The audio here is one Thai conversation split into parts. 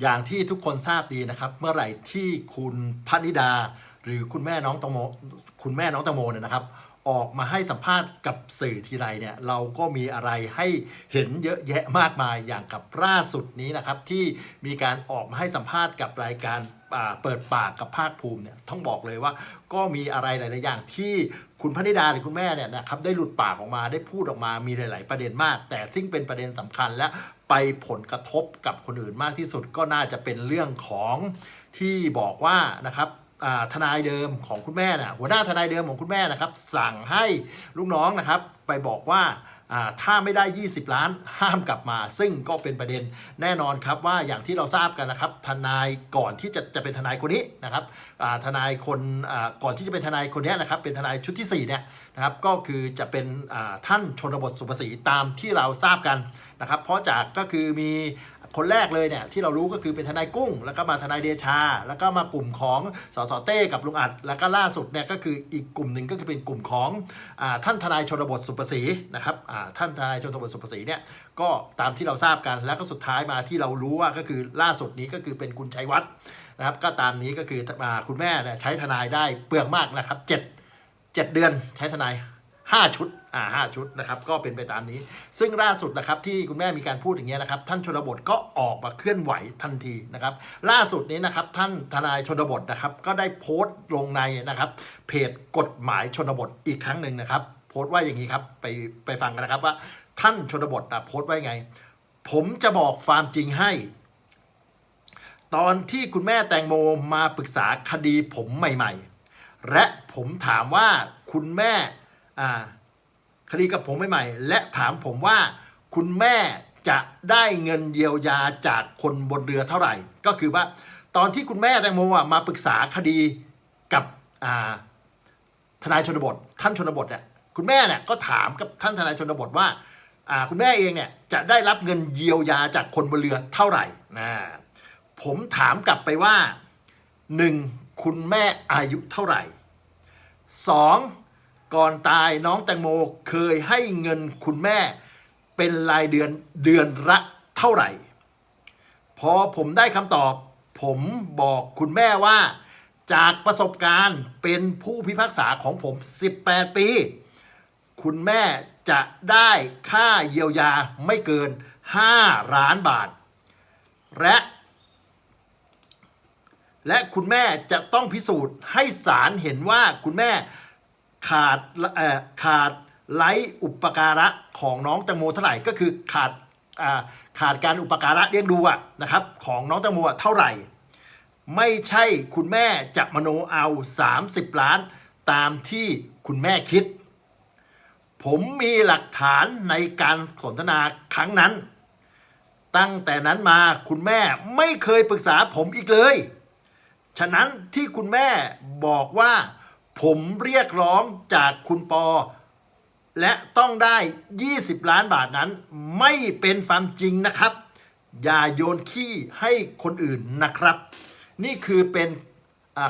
อย่างที่ทุกคนทราบดีนะครับ เมื่อไหร่ที่คุณพนิดา หรือคุณแม่น้องตงโมคุณแม่น้องตงโมเนี่ยนะครับ ออกมาให้สัมภาษณ์กับสื่อทีไรเนี่ยเราก็มีอะไรให้เห็นเยอะแยะมากมายอย่างกับล่าสุดนี้นะครับ ที่มีการออกมาให้สัมภาษณ์กับรายการเปิดปากกับภาคภูมิเนี่ยต้องบอกเลยว่าก็มีอะไรหลาย ๆ อย่างที่คุณพนิดาหรือคุณแม่เนี่ยนะครับได้หลุดปากออกมาได้พูดออกมามีหลาย ๆ ประเด็นมาก แต่ซึ่งเป็นประเด็นสำคัญและไปผลกระทบกับคนอื่นมากที่สุดก็น่าจะเป็นเรื่องของที่บอกว่านะครับ ทนายเดิมของคุณแม่นะหัวหน้าทนายเดิมของคุณแม่นะครับ สั่งให้ลูกน้องนะครับ ไปบอกว่าถ้าไม่ได้ 20 ล้านห้ามกลับมา ซึ่งก็เป็นประเด็นแน่นอนครับว่าอย่างที่เราทราบกันนะครับ ทนายก่อนที่จะจะเป็นทนายคนนี้นะครับทนายคนก่อนที่จะเป็นทนายคนนี้นะครับ เป็นทนายชุดที่4เนี่ยนะครับก็คือจะเป็นท่านชนบทสุภศรีตามที่เราทราบกันนะครับ เพราะจากก็คือมี คนแรกเลยเนี่ยที่เรารู้ก็คือเป็นทนายกุ้ง แล้วก็มาทนายเดชา แล้วก็มากลุ่มของสสเต้กับลุงอัด แล้วก็ล่าสุดเนี่ยก็คืออีกกลุ่มหนึ่งก็คือเป็นกลุ่มของอท่านทนายชนบทสุประศรีนะครับท่านทนายชนบทสุประศรีเนี่ยก็ตามที่เราทราบกัน แล้วก็สุดท้ายมาที่เรารู้ว่าก็คือล่าสุดนี้ก็คือเป็นคุณชัยวัฒน์นะครับก็ตามนี้ก็คืออคุณแม่เนี่ยใช้ทนายได้เปลืองมากนะครับเจ็ดเจ็ดเดือนใช้ทนาย 5 ชุดอ่าห้าชุดนะครับก็เป็นไปตามนี้ ซึ่งล่าสุดนะครับที่คุณแม่มีการพูดอย่างเงี้ยนะครับท่านชนบทก็ออกมาเคลื่อนไหวทันทีนะครับล่าสุดนี้นะครับท่านทนายชนบทนะครับก็ได้โพสต์ลงในนะครับเพจกฎหมายชนบทอีกครั้งหนึ่งนะครับโพสต์ว่าอย่างนี้ครับไปไปฟังกันนะครับว่าท่านชนบทนะโพสต์ไว้ไง ผมจะบอกความจริงให้ ตอนที่คุณแม่แตงโมมาปรึกษาคดีผมใหม่ ๆ และผมถามว่าคุณแม่ คดีกับผมใหม่ๆและถามผมว่าคุณแม่จะได้เงินเยียวยาจากคนบนเรือเท่าไหร่ ก็คือว่าตอนที่คุณแม่แตงโมมาปรึกษาคดีกับทนายชนบท ท่านชนบทเนี่ยคุณแม่เนี่ยก็ถามกับท่านทนายชนบทว่าอ่าคุณแม่เองเนี่ยจะได้รับเงินเยียวยาจากคนบนเรือเท่าไหร่นะผมถามกลับไปว่าหนึ่งคุณแม่อายุเท่าไหร่สอง ก่อนตายน้องแตงโมเคยให้เงินคุณแม่เป็นรายเดือนเดือนละเท่าไหร่ พอผมได้คำตอบ ผมบอกคุณแม่ว่า จากประสบการณ์เป็นผู้พิพากษาของผม 18 ปี คุณแม่จะได้ค่าเยียวยาไม่เกิน 5 ล้านบาท และและคุณแม่จะต้องพิสูจน์ให้ศาลเห็นว่าคุณแม่ ขาดขาดไร้อุปการะของน้องแตงโมเท่าไหร่ก็คือขาดขาดการอุปการะเลี้ยงดูอะนะครับของน้องแตงโมเท่าไหร่ ไม่ใช่คุณแม่จะมโนเอา 30 ล้านตามที่คุณแม่คิด ผมมีหลักฐานในการสนทนาครั้งนั้น ตั้งแต่นั้นมาคุณแม่ไม่เคยปรึกษาผมอีกเลย ฉะนั้นที่คุณแม่บอกว่า ผมเรียกร้องจากคุณปอ และต้องได้ 20 ล้านบาทนั้น ไม่เป็นความจริงนะครับ อย่าโยนขี้ให้คนอื่นนะครับ นี่คือเป็น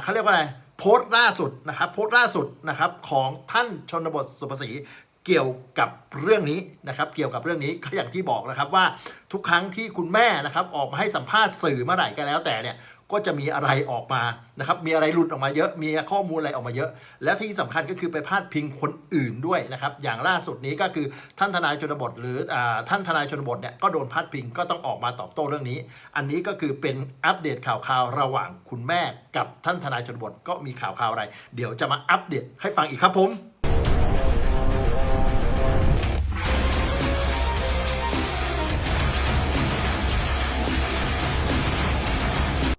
เขาเรียกว่าอะไรโพสต์ล่าสุดนะครับโพสต์ล่าสุดนะครับของท่านชนบทสุภศรีเกี่ยวกับเรื่องนี้นะครับเกี่ยวกับเรื่องนี้ก็อย่างที่บอกนะครับว่าทุกครั้งที่คุณแม่นะครับออกมาให้สัมภาษณ์สื่อเมื่อไหร่ก็แล้วแต่เนี่ย ก็จะมีอะไรออกมานะครับมีอะไรหลุดออกมาเยอะ มีข้อมูลอะไรออกมาเยอะ และที่สำคัญก็คือไปพาดพิงคนอื่นด้วยนะครับอย่างล่าสุดนี้ก็คือท่านทนายชนบท หรืออท่านทนายชนบทเนี่ยก็โดนพาดพิงก็ต้องออกมาตอบโต้เรื่องนี้ อันนี้ก็คือเป็นอัปเดตข่าวคราวระหว่างคุณแม่กับท่านทนายชนบทก็มีข่าวคราวอะไร เดี๋ยวจะมาอัปเดตให้ฟังอีกครับผม